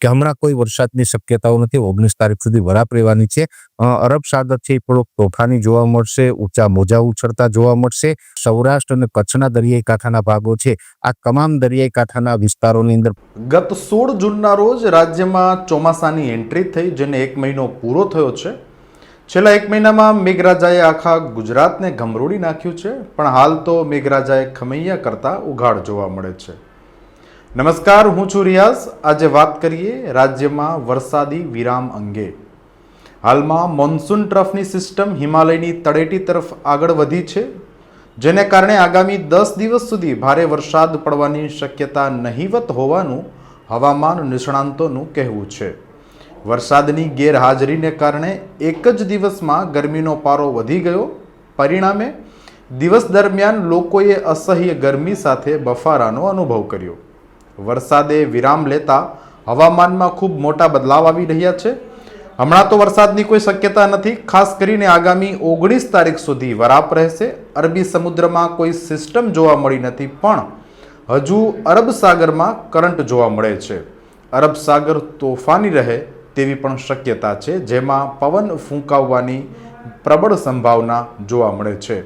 કે હમણાં કોઈ વરસાદની શક્યતાઓ નથી, ઓગણીસ તારીખ સુધી વરાપ રહેવાની છે. અરબ સાગર છે એ થોડોક તોફાની જોવા મળશે, ઊંચા મોજા ઉછળતા જોવા મળશે. સૌરાષ્ટ્ર અને કચ્છના દરિયાઈ કાંઠાના ભાગો છે. આ તમામ દરિયાઈ કાંઠાના વિસ્તારોની અંદર ગત સોળ જૂનના રોજ રાજ્યમાં ચોમાસાની એન્ટ્રી થઈ, જેને એક મહિનો પૂરો થયો છે. છેલ્લા એક મહિનામાં મેઘરાજાએ આખા ગુજરાતને ગમરોડી નાખ્યું છે, પણ હાલ તો મેઘરાજાએ ખમૈયા કરતા ઉઘાડ જોવા મળે છે. નમસ્કાર, હું છું રિયાઝ. આજે વાત કરીએ રાજ્યમાં વરસાદી વિરામ અંગે. હાલમાં મોન્સૂન ટ્રફની સિસ્ટમ હિમાલયની તળેટી તરફ આગળ વધી છે, જેને કારણે આગામી દસ દિવસ સુધી ભારે વરસાદ પડવાની શક્યતા નહીવત હોવાનું હવામાન નિષ્ણાંતોનું કહેવું છે. વરસાદની ગેરહાજરીને કારણે એક જ દિવસમાં ગરમીનો પારો વધી ગયો. પરિણામે દિવસ દરમિયાન લોકોએ અસહ્ય ગરમી સાથે બફારાનો અનુભવ કર્યો. વરસાદે વિરામ લેતા હવામાનમાં ખૂબ મોટા બદલાવ આવી રહ્યા છે. હમણાં તો વરસાદની કોઈ શક્યતા નથી. ખાસ કરીને આગામી ઓગણીસ તારીખ સુધી વરાપ રહેશે. અરબી સમુદ્રમાં કોઈ સિસ્ટમ જોવા મળી નથી, પણ હજુ અરબ સાગરમાં કરંટ જોવા મળે છે. અરબ સાગર તોફાની રહે તેવી પણ શક્યતા છે, જેમાં પવન ફૂંકાવવાની પ્રબળ સંભાવના જોવા મળે છે.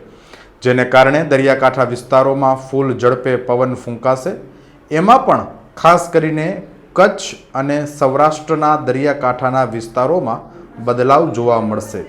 જેને કારણે દરિયાકાંઠા વિસ્તારોમાં ફૂલ ઝડપે પવન ફૂંકાશે. એમાં પણ ખાસ કરીને કચ્છ અને સૌરાષ્ટ્રના દરિયાકાંઠાના વિસ્તારોમાં બદલાવ જોવા મળશે.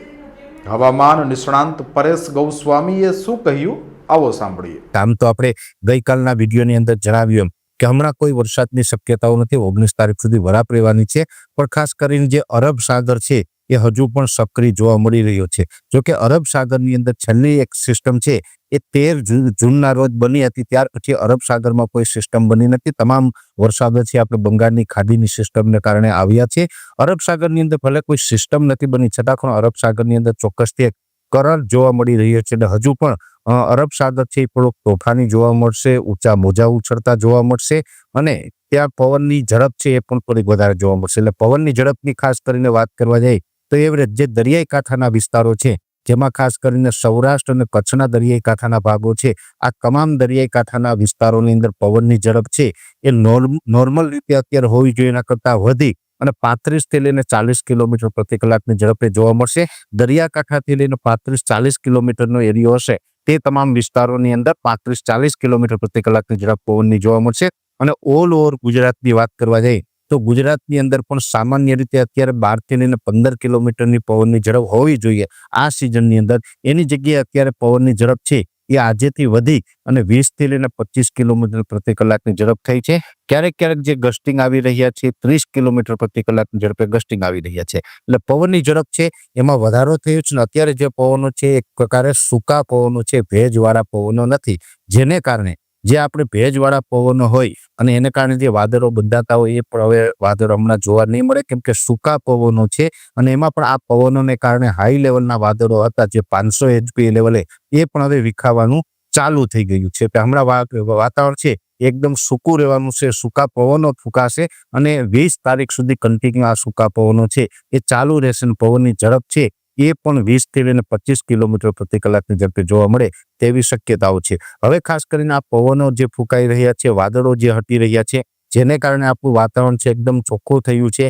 હવામાન નિષ્ણાંત પરેશ ગૌસ્વામીએ શું કહ્યું? આવો સાંભળીએ. આમ તો આપણે ગઈકાલના વિડીયોની અંદર જણાવ્યું એમ કે હમણાં કોઈ વરસાદની શક્યતાઓ નથી. ઓગણીસ તારીખ સુધી વરાપ રહેવાની છે. પણ ખાસ કરીને જે અરબ સાગર છે એ હજુ પણ સક્રિય જોવા મળી રહ્યો છે. જોકે અરબ સાગરની અંદર છેલ્લી એક સિસ્ટમ છે, એ તેર જૂન જૂનના રોજ બની હતી, ત્યાર પછી અરબ સાગરમાં કોઈ સિસ્ટમ બની નથી. તમામ વરસાદો છે, આપણે બંગાળની ખાડીની સિસ્ટમને કારણે આવ્યા છે. અરબ સાગરની અંદર ભલે કોઈ સિસ્ટમ નથી બની, છતાં પણ અરબ સાગરની અંદર ચોક્કસથી એક કરંટ જોવા મળી રહ્યો છે. અને હજુ પણ અરબ સાગર છે એ થોડોક તોફાની જોવા મળશે, ઊંચા મોજા ઉછળતા જોવા મળશે, અને ત્યાં પવનની ઝડપ છે એ પણ થોડીક વધારે જોવા મળશે. એટલે પવનની ઝડપની ખાસ કરીને વાત કરવા જાય તો એવરેજ જે દરિયાઈ કાંઠાના વિસ્તારો છે, જેમાં ખાસ કરીને સૌરાષ્ટ્ર અને કચ્છના દરિયાઈ કાંઠાના ભાગો છે, આ તમામ દરિયાઈ કાંઠાના વિસ્તારોની અંદર પવનની ઝડપ છે, એ નોર્મ, નોર્મલ રીતે અત્યારે હોવી જોઈએ, એના કરતાં વધી અને પાંત્રીસથી લઈને ચાલીસ કિલોમીટર પ્રતિ કલાકની ઝડપે જોવા મળશે. દરિયાકાંઠાથી લઈને પાંત્રીસ ચાલીસ કિલોમીટરનો એરિયો હશે, તે તમામ વિસ્તારોની અંદર પાંત્રીસ ચાલીસ કિલોમીટર પ્રતિ કલાકની ઝડપ પવનની જોવા મળશે. અને ઓલ ઓવર ગુજરાતની વાત કરવા જઈએ તો ગુજરાતની અંદર પણ સામાન્ય રીતે અત્યારે બારથી લઈને પંદર કિલોમીટરની પવનની ઝડપ હોવી જોઈએ. આ સિઝનની અંદર એની જગ્યાએ અત્યારે પવનની ઝડપ છે એ આજેથી વધી અને વીસથી લઈને પચીસ કિલોમીટર પ્રતિ કલાકની ઝડપ થઈ છે. ક્યારેક ક્યારેક જે ગસ્ટિંગ આવી રહ્યા છે ત્રીસ કિલોમીટર પ્રતિ કલાકની ઝડપે ગસ્ટિંગ આવી રહ્યા છે. એટલે પવનની ઝડપ છે એમાં વધારો થયો છે ને અત્યારે જે પવનો છે એક પ્રકારે સૂકા પવનો છે, ભેજવાળા પવનો નથી. જેને કારણે જે આપણે ભેજવાળા પવનો હોય અને એને કારણે જે વાદળો બંધાતા હોય એ પણ હવે વાદળો હમણાં જોવા નહીં મળે, કેમ કે સૂકા પવનો છે અને એમાં પણ આ પવનોને કારણે હાઈ લેવલના વાદળો હતા જે પાંચસો એચપી લેવલે એ પણ હવે વિખાવાનું ચાલુ થઈ ગયું છે. કે હમણાં વાતાવરણ છે, એકદમ સૂકું રહેવાનું છે, સૂકા પવનો ફૂંકાશે અને વીસ તારીખ સુધી કન્ટિન્યુ આ સૂકા પવનો છે, એ ચાલુ રહેશે પવનની ઝડપ છે એ પણ વીસથી લઈને પચીસ કિલોમીટર પ્રતિ કલાકની ઝડપે જોવા મળે તેવી શક્યતાઓ છે. હવે ખાસ કરીને આ પવનો જે ફૂંકાઈ રહ્યા છે, વાદળો જે હટી રહ્યા છે, જેને કારણે આપણું વાતાવરણ છે એકદમ ચોખ્ખું થયું છે.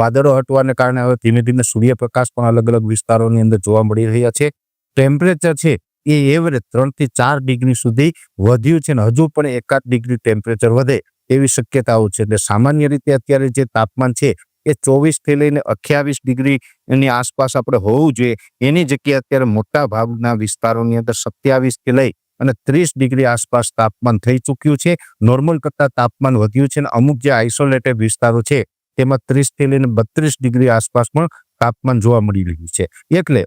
વાદળો હટવાને કારણે હવે ધીમે ધીમે સૂર્યપ્રકાશ પણ અલગ અલગ વિસ્તારોની અંદર જોવા મળી રહ્યા છે. ટેમ્પરેચર છે એ એવરેજ ત્રણથી ચાર ડિગ્રી સુધી વધ્યું છે ને હજુ પણ એકાદ ડિગ્રી ટેમ્પરેચર વધે એવી શક્યતાઓ છે. એટલે સામાન્ય રીતે અત્યારે જે તાપમાન છે એ ચોવીસથી લઈને અઠ્યાવીસ ડિગ્રી એની આસપાસ આપણે હોવું જોઈએ. એની જગ્યાએ અત્યારે મોટા ભાગના વિસ્તારોની અંદર સત્યાવીસથી લઈ અને ત્રીસ ડિગ્રી આસપાસ તાપમાન થઈ ચૂક્યું છે. નોર્મલ કરતાં તાપમાન વધ્યું છે અને અમુક જે આઇસોલેટેડ વિસ્તારો છે, તેમાં ત્રીસથી લઈને બત્રીસ ડિગ્રી આસપાસ પણ તાપમાન જોવા મળી રહ્યું છે. એટલે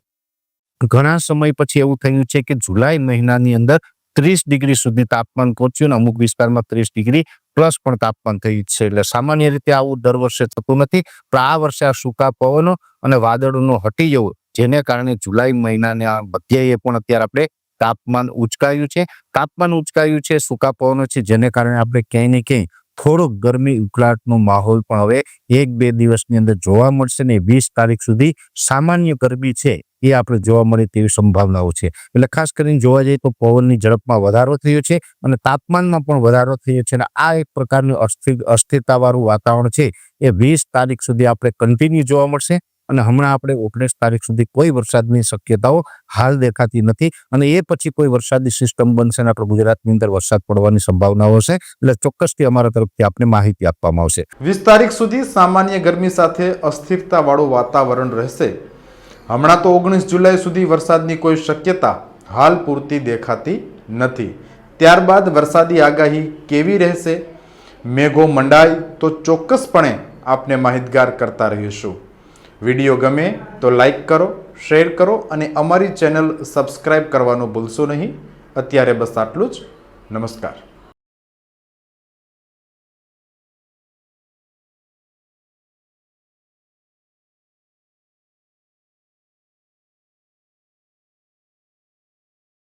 ઘણા સમય પછી એવું થયું છે કે જુલાઈ મહિનાની અંદર ત્રીસ ડિગ્રી સુધી તાપમાન પહોંચ્યું અને અમુક વિસ્તારમાં ત્રીસ ડિગ્રી પ્લસ પણ તાપમાન થયું છે. એટલે સામાન્ય રીતે આવું દર વર્ષે થતું નથી. પણ આ વર્ષે આ સૂકા પવનો અને વાદળોનો હટી જવું જેને કારણે જુલાઈ મહિનાના મધ્યએ પણ અત્યારે આપણે તાપમાન ઉચકાયું છે. તાપમાન ઉચકાયું છે, સૂકા પવનો છે, જેને કારણે આપણે ક્યાંય ને ક્યાંય થોડોક ગરમી ઉકળાટનો માહોલ પણ હવે એક બે દિવસની અંદર જોવા મળશે ને વીસ તારીખ સુધી સામાન્ય ગરમી છે. એ આપણે જોવા મળે તેવી સંભાવનાઓ છે. એટલે ખાસ કરીને જોવા જઈએ તો પવનની ઝડપમાં વધારો થયો છે અને તાપમાનમાં પણ વધારો થયો છે અને આ એક પ્રકારનું અસ્થિર અસ્થિરતાવાળું વાતાવરણ છે. એ વીસ તારીખ સુધી આપણે કન્ટિન્યુ જોવા મળશે અને હમણાં આપણે ઓગણીસ તારીખ સુધી કોઈ વરસાદની શક્યતાઓ હાલ દેખાતી નથી અને એ પછી કોઈ વરસાદની સિસ્ટમ બનશે અને આપણે ગુજરાતની અંદર વરસાદ પડવાની સંભાવનાઓ હશે. એટલે ચોક્કસથી અમારા તરફથી આપને માહિતી આપવામાં આવશે. વીસ તારીખ સુધી સામાન્ય ગરમી સાથે અસ્થિરતાવાળું વાતાવરણ રહેશે. હમણાં તો ઓગણીસ જુલાઈ સુધી વરસાદની કોઈ શક્યતા હાલ પૂરતી દેખાતી નથી. ત્યારબાદ વરસાદી આગાહી કેવી રહેશે? મેઘો મંડાય તો ચોક્કસપણે આપને માહિતગાર કરતા રહીશું. વીડિયો ગમે તો લાઈક કરો, શેર કરો અને અમારી ચેનલ સબસ્ક્રાઈબ કરવાનું ભૂલશો નહીં. અત્યારે બસ આટલું જ. નમસ્કાર.